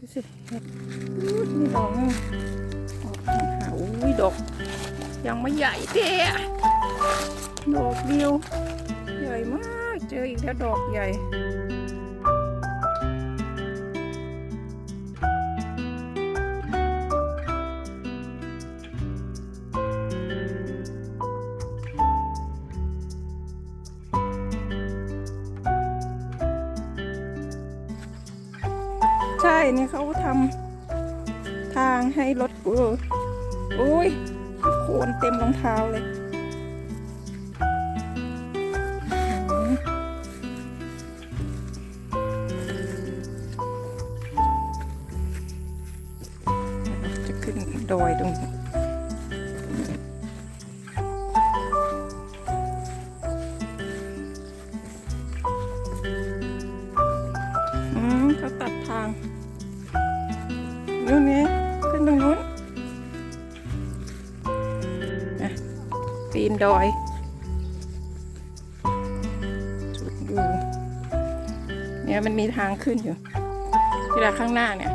ดูสิดอุ๊ยนี่ดอกออกมาหาอุ้ยดอก ยังไม่ใหญ่เด้ดอกเดียว ใหญ่มาก เจออีกแล้วดอกใหญ่ ช่นี่เขาทำทางให้รถกูโอ้ยโคนเต็มรองเท้าเลยจะขึ้นดอยตรงนี้ ตรงนู้นอะปีนดอยสุดอยู่เนี่ยมันมีทางขึ้นอยู่เวลาข้างหน้าเนี่ย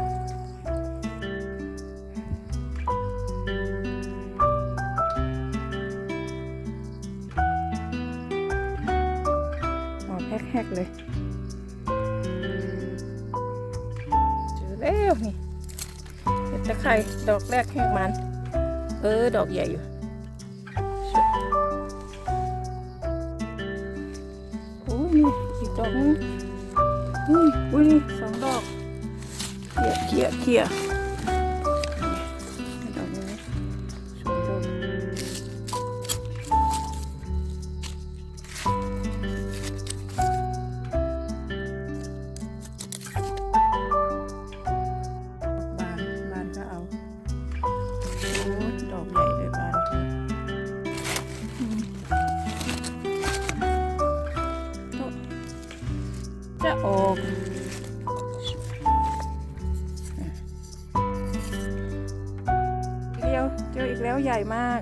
แฮกๆเลยเจอแล้วนี่ ตะไคร่ดอกแรกแหกมัน เออ ดอกใหญ่อยู่โอ้ยนี่อีกดอกนึงนี่อุ้ยสองดอกเขี่ยเขี่ยเขี่ย จะออกเดียวเจออีกแล้วใหญ่มาก